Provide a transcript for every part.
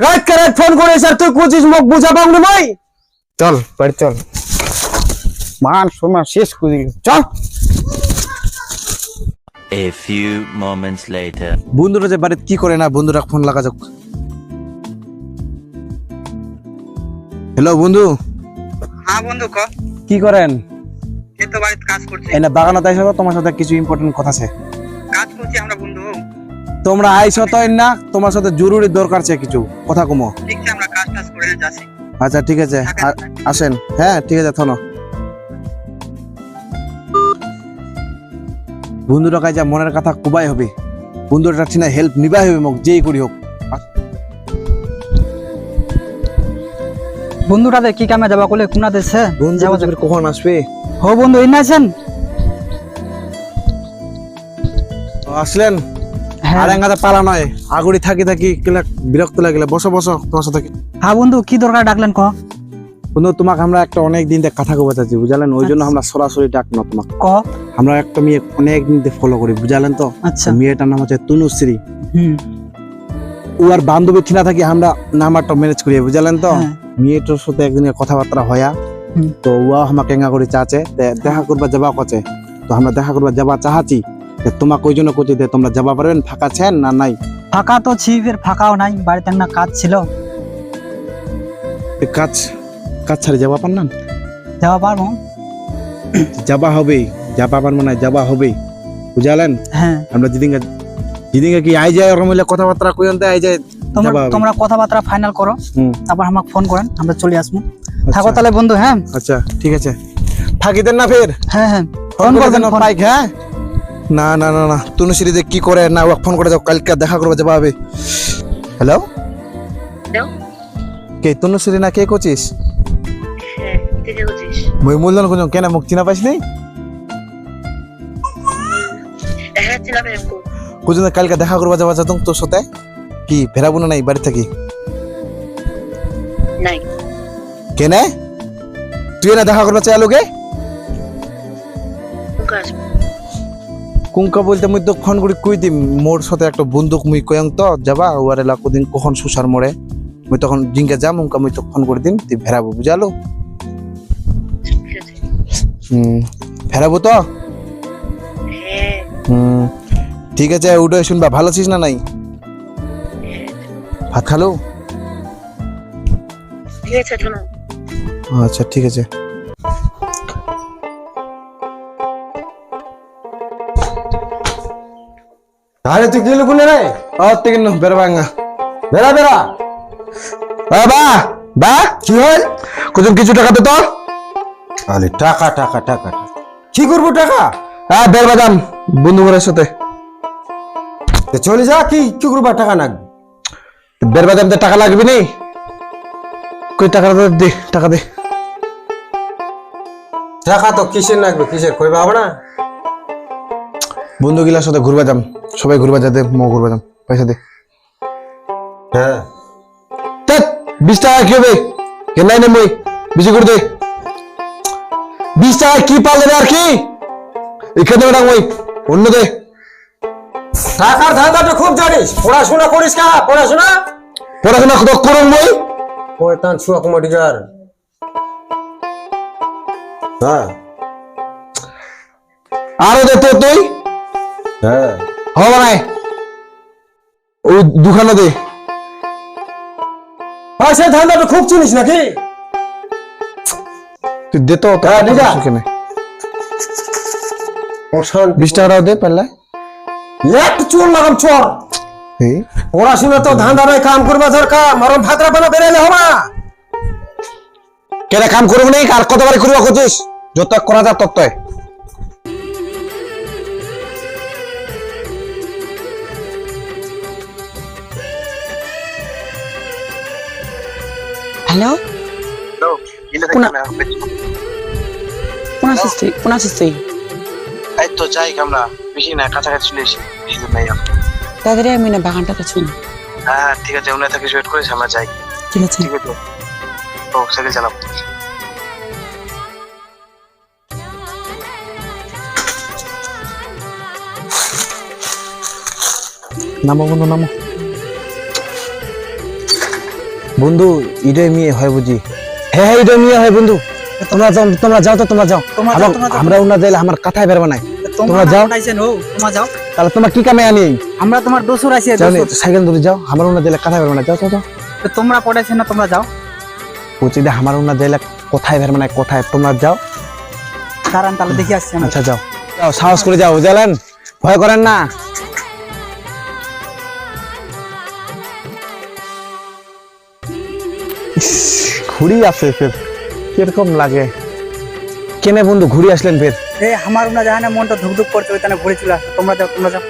রাত কে রাত ফোন করে স্যার তুই কুচিস মুখ বুঝা পাবনি ভাই। চল বাড়ি চল। মান সোমা শেষ করে দিল। চল। A few moments later. বন্ধুরা যে বাড়িতে কি করে না বন্ধুরা ফোন লাগা যাক। হ্যালো বন্ধু। হ্যাঁ বন্ধু ক? কি করেন? এই তো বাড়িতে কাজ করছি। এনে বাগানত আইসো তো তোমার সাথে কিছু ইম্পর্টেন্ট কথা আছে। কাজ করছি আমরা বন্ধু। তোমরা আইসো তো না তোমার সাথে জরুরি দরকার আছে কিছু। কথা কমো। ঠিক আছে আমরা কাজ টাজ করে যাচ্ছি। আচ্ছা ঠিক আছে। আসেন। হ্যাঁ ঠিক আছে থনো বন্ধুরা কাজে মনের কথা কুবাই হবে। বন্ধুরা ঠিক হেল্প নিবাই হবে মোক যেই করি হোক। বন্ধুটাতে কি কামে যাবা কলে? কোনা দেশে বন্ধু কখন আসবে? হো বন্ধু ইন আছেন? আসলেন। আর এঙ্গাতে পালা নয়। আগুড়ি থাকি থাকি কিলা বিরক্ত লাগিলে বসো বসো সাথে হ্যাঁ বন্ধু কি দরকার ডাকলেন ক? বন্ধু তোমাকে আমরা একটা অনেক দিন থেকে কথা কবে চাচ্ছি বুঝালেন? ওই জন্য আমরা সরাসরি ডাক না তোমাকে। ক? আমরা একটা মেয়ে অনেক দিন থেকে ফলো করি বুঝালেন তো? আচ্ছা। মেয়েটার নাম হচ্ছে তনুশ্রী। হুম। ও আর বান্ধবী থিনা থাকি আমরা নাম্বারটা ম্যানেজ করি বুঝালেন তো? হ্যাঁ। মেয়েটার সাথে একদিন কথাবার্তা হয়া তো ও আমাকে এঙ্গা করে চাচে দেখা করবা যাবা কচে। তো আমরা দেখা করবা যাবা চাহাচ্ছি তে তোমাকে ওই জন্য করছি যে তোমরা যাবা পারবেন ফাঁকা ছেন না নাই? ফাঁকা তো ছি ফের ফাঁকাও নাই বাড়িতে একটা কাজ ছিল। কাজ কাজ ছাড়ে যাবা পার না যাওয়া পারব। যাবা হবেই যাবা পারব না যাবা হবেই বুঝালেন? হ্যাঁ। আমরা যেদিনকে যেদিনকে কি আই যায় ওরকম কথাবার্তা কইতে আই যায় তোমরা তোমরা কথাবার্তা ফাইনাল করো। তারপর আমাকে ফোন করেন আমরা চলে আসব। থাকো আচ্ছা, তাহলে বন্ধু হ্যাঁ? আচ্ছা ঠিক আছে। থাকিতেন না ফের। হ্যাঁ হ্যাঁ। ফোন করবেন। পাইক হ্যাঁ? না না না না। তনুশ্রী যে কি করে না ওকে ফোন করে যাও কালকে দেখা করবে যাবা হবে হ্যালো কে তনুশ্রী না কে বলছিস মই মূলধন কোন কেন মুখ চিনা পাইস নি? হ্যাঁ কোজন কালকে দেখা করবা যাবা যাতং তোর সাথে। কি ফেরাবো না নাই বাড়ি থাকি নাই। কেনে? তুই না দেখা করবা চাই লোকে আসব। কুঙ্কা বলতে মুই তো ফোন করি কই দিম? মোর সাথে একটা বন্দুক মুই কয়ং তো যাবা ওয়ারে লাকো দিন কখন সুসার মোড়ে। মুই তখন জিঙ্গে যাম উনকা মুই তো ফোন করে দিম তুই ফেরাবো বুঝালো? হুম ফেরাবো তো? হুম ঠিক আছে উঠে শুনবা ভালো আছিস না নাই? ভাত খালো? ঠিক আছে আচ্ছা ঠিক আছে। আরে তুই গেলি কোনে রে? ও তুই কিন্তু বেরবাঙ্গা বেড়া বেড়া। বা কি হল কুজন কিছু টাকা দে তো। আরে, টাকা টাকা টাকা। কি করব টাকা? হ্যাঁ বের বাদাম বন্ধু ঘরের সাথে। তো চলে যা, কি কি করবা টাকা না বের বাদাম টাকা লাগবে নি? কই টাকা দে টাকা দে। টাকা তো কিসের লাগবে কিসের? কইবা হবে না? বন্ধু গিলার সাথে ঘুরবা যাম। সবাই ঘুরবা যাতে মো ঘুরবা যাম। পয়সা দে। হ্যাঁ। বিশ টাকা কি হবে? কেনাই নেই মই বেশি করে দে। বিশ টাকা কি পাল দেবে আর কি? এখানে ওটা মই অন্য দে। টাকার ধান্দাটা খুব জানিস। পড়াশোনা করিস কা? পড়াশোনা? পড়াশোনা কত করুন মই? পঁয়তান ছুয়া কুমাটিকার হ্যাঁ। আরও দে তো তুই। হ্যাঁ। না ওই দুখানা দে। আর ধান্দাটা খুব চিনিস নাকি? তুই দে তো হ্যাঁ, যা। বিশ টাকাটাও দে পারলে। একটু চোর লাগাম চোর। পড়াশোনা তো ধান্দা নাই কাম করবা দরকার মারম ভাতরা পানা বেরেলে হবা কেন কাম করব নি আর কতবার করবা করছিস যত করা যা তত্ত্বয় হ্যালো কোন কোন আছিস তুই কোন আছিস তুই এই তো যাই আমরা বেশি না কাছাকাছি চলে এসে এই জন্যই তাড়াতাড়ি আমি না বাগানটা শুন হ্যাঁ ঠিক আছে উনি থেকে ওয়েট করিস আমরা যাই ঠিক আছে ঠিক আছে তো সাইকেল চালাও নামো বন্ধু নামো বন্ধু ইডে মেয়ে হয় বুঝি? হ্যাঁ হ্যাঁ এটা নিয়ে হয় বন্ধু। তোমরা যাও তোমরা যাও তো তোমরা যাও। আমার- উনা যাইলে আমার কথাই বেরবে নাই। তোমরা যাও। তোমরা যাও। তাহলে তোমরা কি কামে আনি? আমরা তোমার দোসর আছি সাইকেল ধরে যাও। আমার উনা যাইলে কথাই বেরবে না যাও যাও তোমরা পড়াইছেন না তোমরা যাও। বলছি যে আমার উনা যাইলে কোথায় বেরবে না কোথায়? তোমরা যাও। দাঁড়ান তাহলে দেখি আসছি আচ্ছা যাও। যাও সাহস করে যাও বুঝলেন? ভয় করেন না। ঘুড়ি আছে ফের। কীরকম লাগে? কেনে বন্ধু ঘুরি আসলেন ফের? এই আমার উনা জাহানে মনটা ধুকধুক করছে ওইখানে ঘুরে চলে তোমরা যাও তোমরা যাও।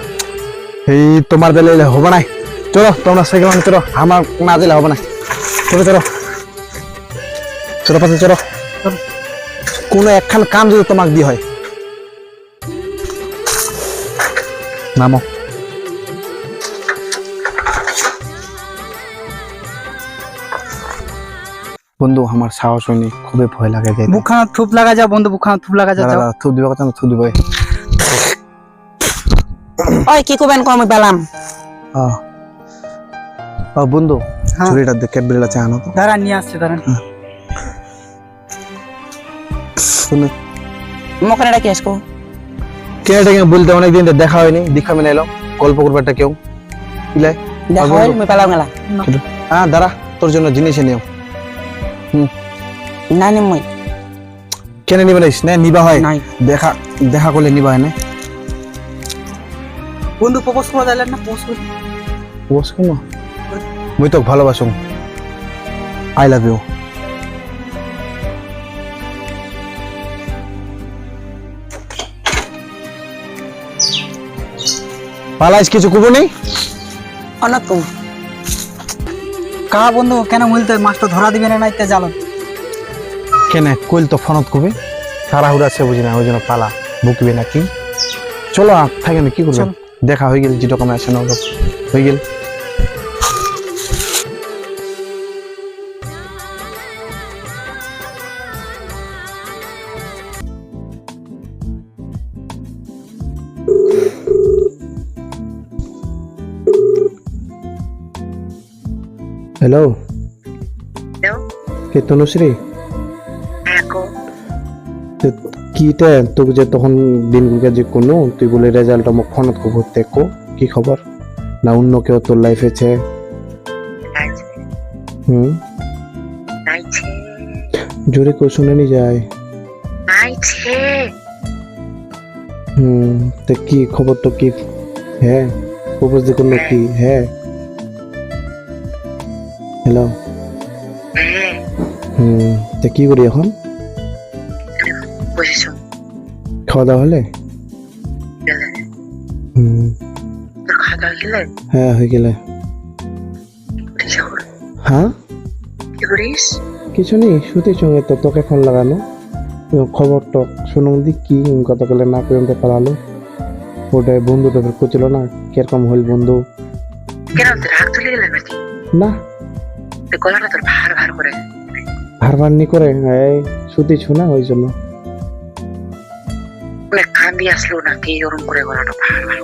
এই তোমার দিলে হবে না চলো তোমরা সাইকেল আনো চলো। আমার না দিলে হবে না চলো চলো। চলো পাশে চলো। কোনো একখান কাম যদি তোমাকে দি হয়। নামো। বন্ধু আমার সাহস হয়নি। খুবই ভয় লাগে যাইতে। বুকখানা থুপ লাগা যাও বন্ধু বুকখানা থুপ লাগা দাঁড়া, থুপ দিবে কথা থুপ দিবে ওই কি করবেন? কম পেলাম। ও বন্ধু হ্যাঁ। ছুরিটা দেখে বিড়লা চা আনো তো। দাঁড়ান নিয়ে আসছে দাঁড়ান। শুনে। মকনে ডাকি আসব? কেনেটা কেউ বলতে অনেকদিন দেখা হয়নি দেখা মেনে এলো গল্প করবে একটা কেউ। ইলাই দেখা মুই পেলাম গেলা হ্যাঁ দাঁড়া তোর জন্য জিনিস নিও না নি মুই। কেনে নিবে নাইস না নিবা হয়? নাই। দেখা দেখা করলে নিবা হয় না? বন্ধু প্রপোজ করা যাইলেন না প্রপোজ করে বস কেন মুই তো ভালোবাসুম আই লাভ ইউ পালাইস কিছু কব নেই অনেক কম কা বন্ধু কেন বলতে মাছটা ধরা দিবে না নাইতে জালত? কেনে কইল তো ফোনত কবি? সারা হুড়াছে বুঝি না ওই জন্য পালা বুকবে নাকি? চলো থাকে না কি করবে দেখা হয়ে গেল যেরকম আছে না হয়ে গেল। হ্যালো কে তনুশ্রী? হ্যাঁ কিটা তোকে যে তখন দিন দিনগুলোকে যে কোনো তুই বলে রেজাল্ট মোক ফোনত খবর দেখো কি? খবর? না অন্য কেউ তোর লাইফ আছে হুম? জোরে কেউ শুনে নি যায় হুম তো কি খবর তো কি? হ্যাঁ? যে কোনো কি? হ্যাঁ? হ্যালো হ্যাঁ। হুম তো কি করি এখন? খাওয়া দাওয়া হলে? হুম। হ্যাঁ হয়ে গেলে। হ্যাঁ? করিস? কিছু নেই শুতে সঙ্গে তো তোকে ফোন লাগানো। খবর তো শুনুন দি কি গতকালে না পর্যন্ত পালালো? ওটাই বন্ধুটা করছিল না কীরকম হইল বন্ধু? না। গলাটা তোর ভার ভার করে। ভারবার নি করে? এই ওই জন্য। মানে কান্দি আসলো নাকি ওরম করে গলাটা ভার ভার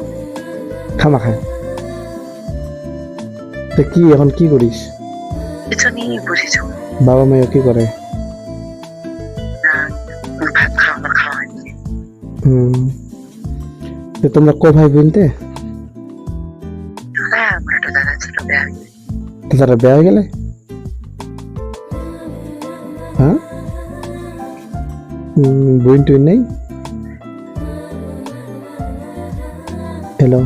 খামা খায় তো কি এখন কি করিস? কিছু নেই বাবা মাইও কি করে? ভাত খাওয়া আমার খাওয়া হয়নি। হুম। তো তোমরা ক ভাই বলতে? হ্যাঁ আমার একটা দাদা ছিল দেখ তারা বেয়া হয়ে গেলে? বোন টুইন নেই? হ্যালো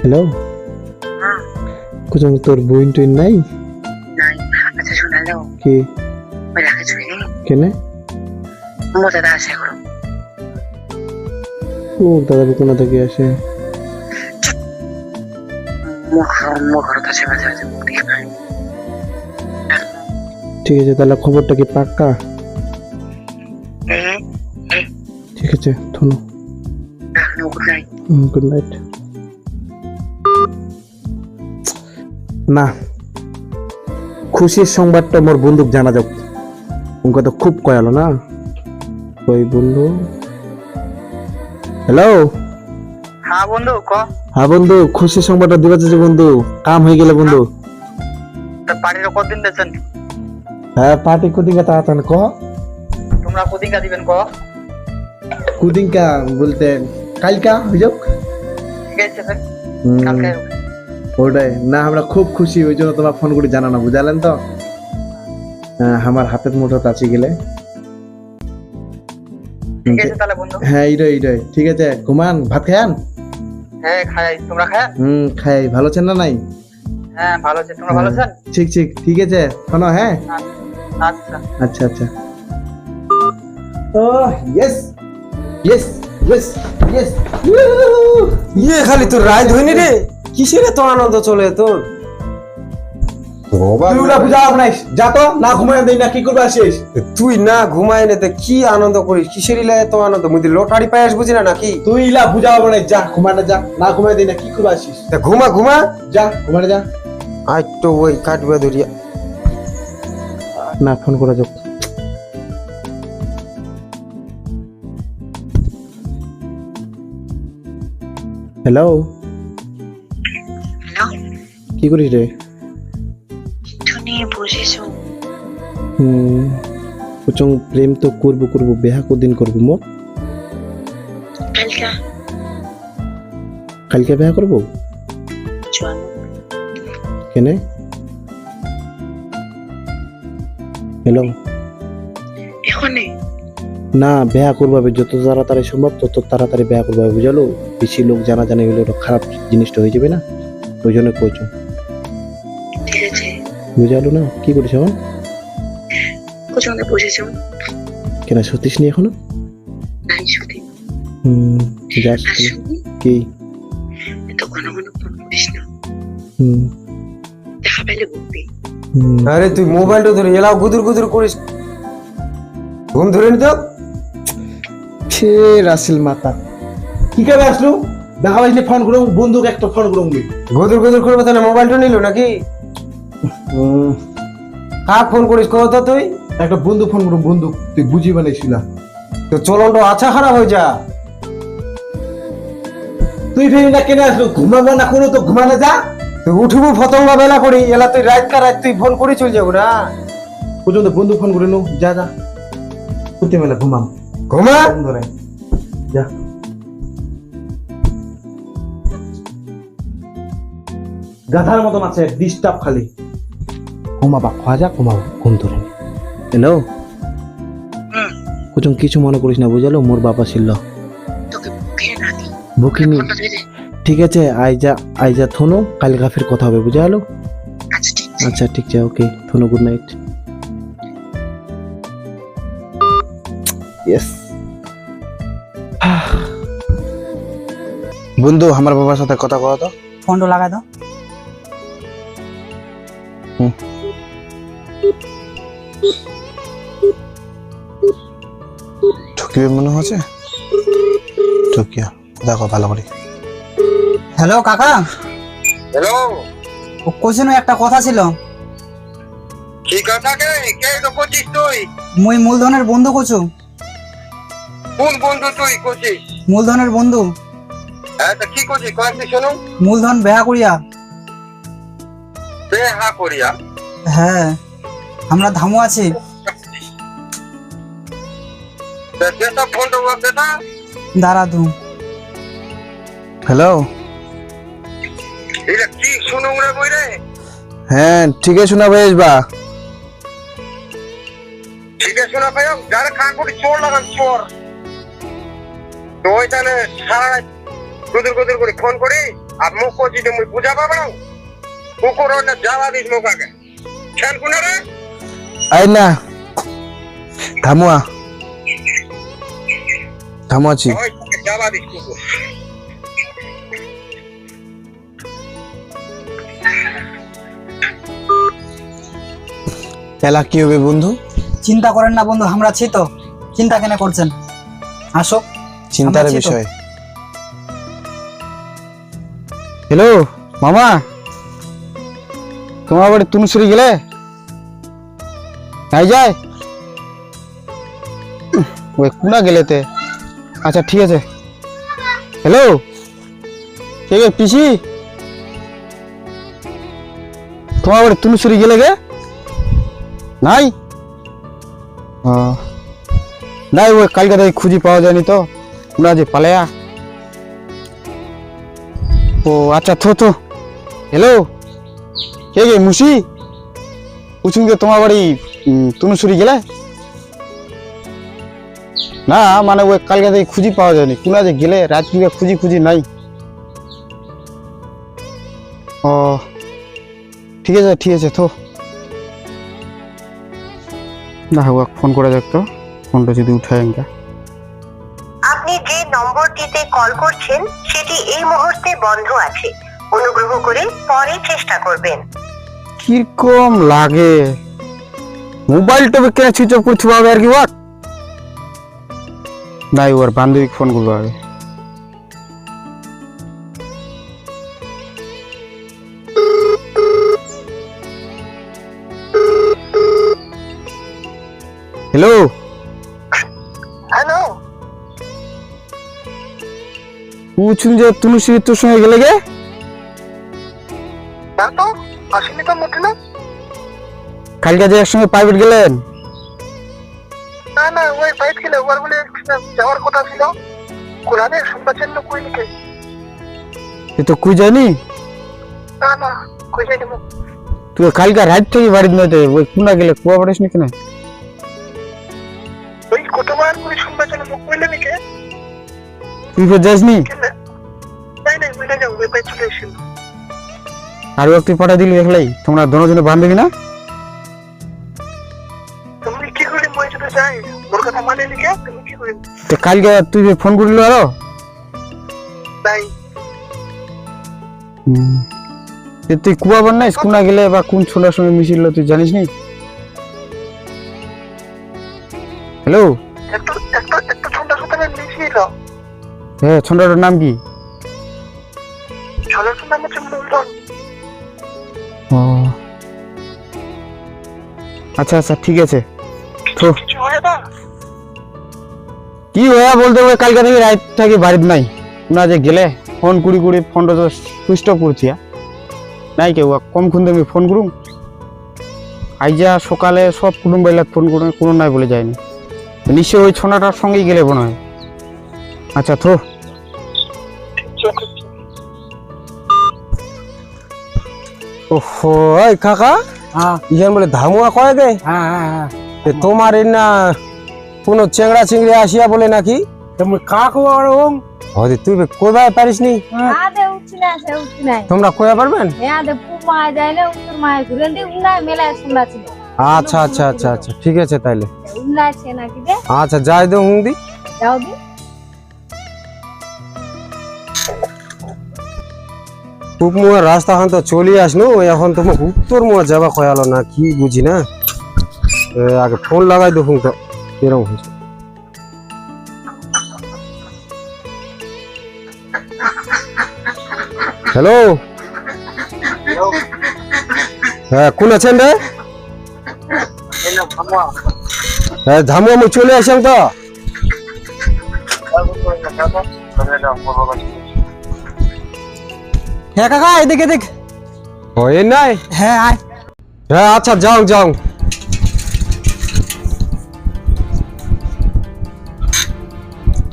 হ্যালো হ্যাঁ কুচং তোর বোন টুইন নাই? আচ্ছা শোনালো কি? কেনে? মোর দাদা আসে করো ও দাদা কোনা থেকে আসে? ঠিক আছে তাহলে খবরটা কি পাক্কা? আছে ধন্যবাদ গুড নাইট না খুশির সংবাদটা মোর বন্ধুক জানা যাক। উনকে তো খুব কয়ালো না। ওই বন্ধু? হ্যালো হ্যাঁ বন্ধু ক? হ্যাঁ বন্ধু খুশির সংবাদটা দিবা চাইছে বন্ধু কাম হয়ে গেলে বন্ধু। তা পার্টির কতদিন দিয়েছেন হ্যাঁ পার্টি কুদিঙ্কা তাড়াতাড়ি ক তোমরা কদিনকা দিবেন ক? কুদিঙ্কা বলতে কালকা হয়ে যাক ওটাই। না আমরা খুব খুশি ওই জন্য তোমার ফোন করে জানানো বুঝালেন তো? হ্যাঁ, আমার হাতের মুঠো কাছে গেলে। হ্যাঁ এইটাই এইটাই। ঠিক আছে ঘুমান ভাত খায়ান? হ্যাঁ খাই তোমরা খায়? হুম খাই। ভালো আছেন না নাই? হ্যাঁ ভালো আছে। তোমরা ভালো আছেন? ঠিক ঠিক ঠিক আছে। শোনো হ্যাঁ? আচ্ছা আচ্ছা। আচ্ছা ও ইয়েস ইয়েস ইয়েস ইয়েস ইয়ে খালি তোর রায় ধইনি রে? কিসের এত আনন্দ চলে তোর? বুঝা যা তো না ঘুমায় দেই না কি করবে আসিস তুই না ঘুমায় না কি আনন্দ করিস? কিসের ইলা এত আনন্দ? মুই লটারি পাই আসব না নাকি? তুই ইলা বুঝা আপনাই যা ঘুমায় যা না ঘুমায় দেই না কি করবে আসিস ঘুমা ঘুমা? যা ঘুমায় যা। আজ তো ওই কাটবে ধরিয়া না ফোন করা যাক হ্যালো হ্যালো কি করিস রে? হুম কুচং প্রেম তো করব করব বেহা কদিন করব মো কালকা? কালকে বেহা করব? কেনে? হ্যালো এখানে না বেহা করবাবে। যত তাড়াতাড়ি সম্ভব তত তাড়াতাড়ি বেহা করবাবে বুঝালো? বেশি লোক জানা জানি হলে ওটা খারাপ জিনিসটা হয়ে যাবে না? ওই জন্য কইছো। ঠিক বুঝালো না? কি করিস এখন কেন সতীশ নি এখনও? হুম যাস কি? হুম। দেখা পেলে আরে তুই মোবাইলটা ধরে এলাও গুদুর গুদুর করিস। ঘুম ধরে নি তো? ফে রাসেল মাতা। কি করে আসলো? দেখা পাইলে ফোন করুন বন্ধুকে একটা ফোন করুন গুদুর গুদুর করবে তাহলে মোবাইলটা নিল নাকি? কাক ফোন করিস কত তুই? একটা বন্ধু ফোন করুন বন্ধু তুই বুঝি বানাইছিল। তো চলনটা আচ্ছা খারাপ হয়ে যা। তুই ফেরি না কেনে আসলো? ঘুমাবো না কোনো তো ঘুমানো যা। তুই উঠবো ফতঙ্গা বেলা করি এলা তুই রাত কা রাত তুই ফোন করে চলে যাব না। পর্যন্ত বন্ধু ফোন করে নো যা যা। কুতে মেলা ঘুমাম। ঘুমা। ফোন ধরে যা। গাধার মতন আছে ডিস্টার্ব খালি। ঘুমাবা খাওয়া যা ঘুমাবো ঘুম ধরে। হ্যালো? কুচং কিছু মনে করিস না বুঝালো? মোর বাবা ছিল। বুকিনি। ঠিক আছে আইজা আইজা থনো কালকা ফির কথা হবে বুঝা গেলো আচ্ছা ঠিক আছে। আচ্ছা ঠিক আছে ওকে থনো গুড নাইট ইয়েস বন্ধু আমার বাবার সাথে কথা কওয়া তো। ফোনটা লাগাই দাও। ঠকিবে মনে হচ্ছে? ঠকিয়া। দেখো ভালো করে। হ্যালো কাকা? হ্যালো ও কোচিনো একটা কথা ছিল। কি কথা কে? কে তো করছিস তুই? মুই মূলধনের বন্ধু কছু কোন বন্ধু তুই মূলধনের বন্ধু। হ্যাঁ তা কি কয়েকটি শোনো। মূলধন বেহা করিয়া। বে হা করিয়া? হ্যাঁ আমরা ধামু আছি। দাঁড়া হ্যালো। এটা কি শুনো রে হ্যাঁ ঠিক আছে শোনা ভাই বা। ঠিক আছে শোনা পাই যারা খান করে চোর লাগান চোর। তো ওইখানে সারা গুদুর গুদুর করে ফোন করি আর মুখ করছি যে মুই বুঝা পাবো না কুকুর ওটা জ্বালা দিস মুখ আগে। খেয়াল কোনে রে? আই না। থামুয়া থামুয়াছি জ্বালা দিস কুকুর। এলা কি হবে বন্ধু? চিন্তা করেন না বন্ধু আমরা আছি তো। চিন্তা কেন করছেন? আসো চিন্তার। বিষয়। হ্যালো মামা। তোমার বাড়ি তুনসুরি গেলে? নাই যায়? ওই কুনা গেলেতে আচ্ছা ঠিক আছে। হ্যালো ঠিক আছে পিসি? তোমার বাড়ি তুলসুরি গেলে গে? নাই? ও নাই ওই কালকে খুঁজি পাওয়া যায়নি তো। না যে পালেয়া। ও আচ্ছা থো থো। হ্যালো কে গে, মুসি? গে তোমার বাড়ি তুনুসুরি গেলে? না মানে ওই কালকে থেকে খুঁজি পাওয়া যায়নি। কোনা যে গেলে থেকে খুঁজি খুঁজি নাই। ও, ঠিক আছে ঠিক আছে তো না, হোক, ফোন করে দেখতো ফোনটা যদি উঠায় একটা নম্বরটিতে কল করছেন, সেটি এই মুহূর্তে বন্ধ আছে। অনুগ্রহ করে পরে চেষ্টা করবেন। কীরকম লাগে? মোবাইলটা কেন সুইচ অফ করতে পারবে আর কি বাট নাই, ওর বান্ধবীকে ফোন করব আগে। হ্যালো পুছুন তুলসী তোর সঙ্গে গেলে গে? না তো আসেনি তো মুখে না। কালকে যে একসঙ্গে প্রাইভেট গেলেন? না না ওই বাইক ছিল ওর বলে যাওয়ার কথা ছিল। কোরআনে শুনবাচ্ছেন না কই লিখে এ তো কুই যায়নি? না না কই দেবো তুই কালকে রাত থেকে বাড়িতে নয় ওই কুনা গেলে কুয়া পারিস নি? কেন ওই কতবার করে শুনবাচ্ছেন মুখ কইলে লিখে তুই ফের যাসনি? আর তুই পাঠা দিলি দেখলাই তোমরা দোনোজনে বান্ধবী না মানে তো কালকে তুই ফোন করিল আরও? তুই। কুয়া বান নাই? কুনা গেলে বা কোন ছোলার সঙ্গে মিশিল তুই জানিস নি হ্যালো হ্যাঁ ছন্ডাটার নাম কি? ছোলার নাম হচ্ছে মূলধন। ও। আচ্ছা আচ্ছা ঠিক আছে। তো কি হয়ে বলতে হবে কালকে থেকে রাত থাকি বাড়িতে নাই। না যে গেলে ফোন কুড়ি কুড়ি ফোনটা তো সুইচ অফ করছি হ্যাঁ? নাই কেউ কম খুন আমি ফোন করুম। আইজা সকালে সব কুটুম বাইলাক ফোন করে কোনো নাই বলে যায়নি। নিশ্চয়ই ওই ছোনাটার সঙ্গেই গেলে মনে হয়। আচ্ছা থো। ওহো এই কাকা হ্যাঁ। ইখান বলে ধামুয়া কয় গে? হ্যাঁ হ্যাঁ হ্যাঁ। তোমার না কোনো চেংড়া চিংড়ি আসিয়া বলে নাকি? তুমি কাকু আর ওম হয়তো তুই কইবার পারিস নি? তোমরা কইয়া পারবেন? হ্যাঁ আচ্ছা আচ্ছা আচ্ছা আচ্ছা ঠিক আছে তাইলে। দে আচ্ছা যাই দে হুংদি যাও দি। পূব মুয়া রাস্তা খান তো চলি আসনু এখন তোমার উত্তর মুয়া যাবা কয়ালো না কি বুঝি না আগে ফোন লাগাই দেখুন তো এরকম হয়েছে হ্যালো হ্যাঁ কোন আছেন রে হ্যাঁ ধামু আমি চলে আসলাম তো হ্যাঁ কাকা এদিকে দেখ হয় নাই? হ্যাঁ আয়। হ্যাঁ আচ্ছা যাও যাও।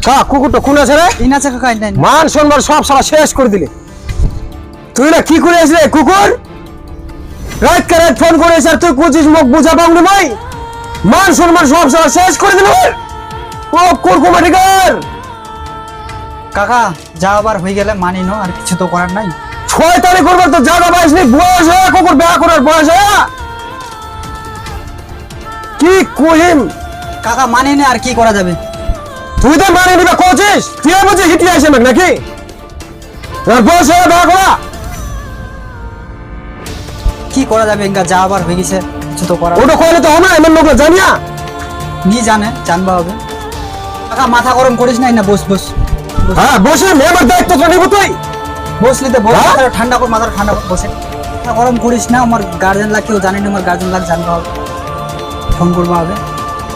কা কুকুরটা কোন আছে রে? ইন আছে কাকা ইন মান সম্মান সব সারা শেষ করে দিলে। তুই না কি করে আসলে কুকুর? রাত কে রাত ফোন করে আর তুই কুচিস মুখ বুঝা পাবনি ভাই? মান সম্মান সব সারা শেষ করে দিল ও কুরকুমাটিকার কাকা যা আবার হয়ে গেলে মানি নো আর কিছু তো করার নাই। ছয় তারিখ করবার তো জায়গা পাইস নি। বয়স হয়ে কুকুর বিয়া করার বয়স হয়ে কি কহিম? কাকা মানি না আর কি করা যাবে? তুই তো মানে নিবে কোচিস? তুই বুঝি হিটি আসে নাকি? এর বয়স হয়ে বিয়া করা কি করা যাবে? ইনকা যা আবার হয়ে গেছে কিছু তো করার ওটা কইলে তো হবে এমন লোক জানিয়া? নি জানে জানবা হবে। কাকা মাথা গরম করিস নাই না বস বস। বস। হ্যাঁ বসে মেয়ের দায়িত্বটা নিব তুই। বসলি তো বস হ্যাঁ? ঠান্ডা কর মাথাটা ঠান্ডা বসে। গরম করিস না আমার গার্জেন লাগ কেউ জানি না আমার গার্জেন লাগ জানবা হবে। ফোন করবা হবে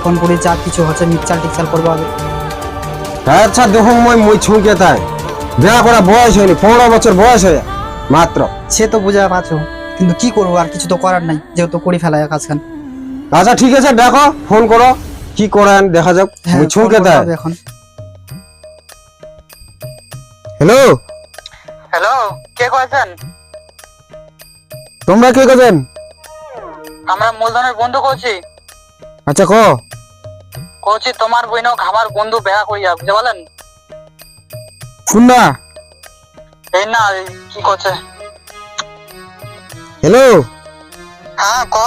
ফোন করে যা কিছু হচ্ছে মিকচাল টিকচাল করবা হবে আচ্ছা দেখুন মই মই ছুঁকে তাই। বিয়া করা বয়স হয়নি পনেরো বছর বয়স হয়ে মাত্র। সে তো বুঝা পাচ্ছ কিন্তু কি করব আর কিছু তো করার নাই যেহেতু করে ফেলা কাজ খান আচ্ছা ঠিক আছে দেখো ফোন করো কি করেন দেখা যাক। হ্যাঁ ছুঁকে হবে এখন। হ্যালো কে কয়েছেন তোমরা কে করছেন আমরা মূলধনের বন্ধু কইছি। আচ্ছা ক কইছি তোমার বইনক আমার বন্ধু বেয়া করিয়া বুঝতে পারলেন? শুন না এই না কি করছে হ্যালো? হ্যাঁ ক?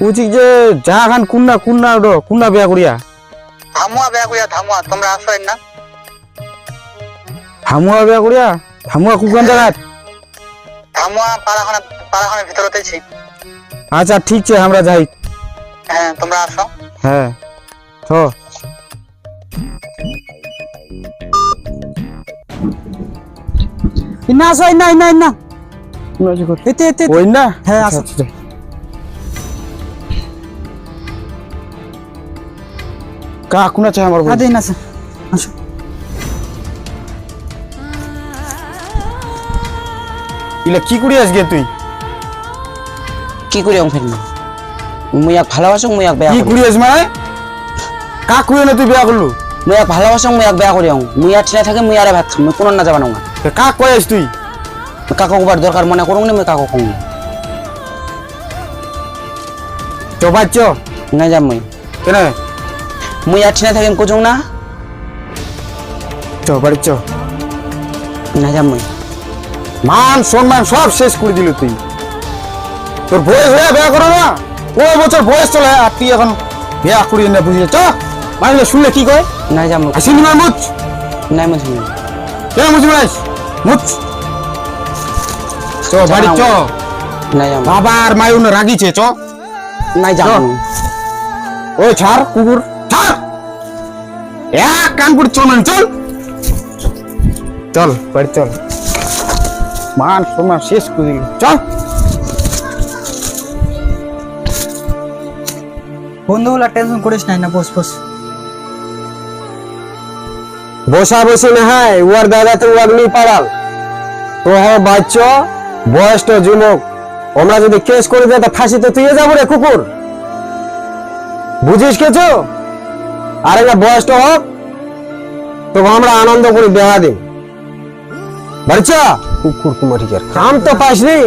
বলছি যে যাহা খান কুন্না কুন্না ওটো কুন্না বিয়া করিয়া। থামুয়া বেয়া করিয়া থামুয়া তোমরা আসবেন না? হামুয়া বিয়া করিয়া? হামুয়া কুকান জায়গাত থামুয়া পাড়াখানা পাড়াখানার ভিতরতেছি আচ্ছা ঠিক আছে আমরা যাই। হ্যাঁ তোমরা আসো। হ্যাঁ চ না আসো না না না এতে এতে ওই না হ্যাঁ, আচ্ছা, আসো। আচ্ছা, কা কোন আছে আমার দিন আসো। ইলা কি করি আজকে তুই? কি করি আমি ফেলব মুই এক ভালোবাসো মুই এক বেয়া কি করি। করি আজ মানে? কা কুয়ে না তুই বিয়া করলু? মুই এক ভালোবাসো মুই এক বেয়া করি মুই আর ঠিনা থাকে মুই আরে ভাত খাম মুই কোনো না যাবা না তা কা কয় আস তুই? কাকু কবার দরকার মনে করুন না মুই কাকু কম। চ বাচ্চ? না যাম মুই। কেন? মুই আর ঠিনা থাকে কোচুং না? চ বাড়ি চ। না যাম মুই। মান সম্মান সব শেষ করে দিল তুই। তোর বয়স হয়ে বিয়া করো না। ও বছর বয়স চলে আর তুই এখন বিয়া করিয়ে না বুঝিয়ে চ মানে শুনলে কি কয়? না যাম মুই আসিনি না মুচ নাই মুই শুনি কেন মুচ মাইস মুচ চ বাড়ি চ। না যাম বাবা আর মায়ুন রাগিছে চ। নাই চ। মুই। ওই ছাড় কুকুর। ছাড়। এক কানপুর চল চল। চল বাড়ি চল। মান সম্মান শেষ করে চল। বন্ধুগুলা টেনশন করিস নাই না বস বস। বসা বসে না হয় উয়ার দাদা তো নেই পাড়াল। তো হ্যাঁ বাচ্চা বয়সটা যুবক আমরা যদি কেস করে দেয় তা ফাঁসিতে তুই যাব রে কুকুর। বুঝিস কেছো? আরে না বয়সটা হোক তো আমরা আনন্দ করে দেখা দিই। বাড়িচা? কুকুর কুমারিকার কাম তো পাস নি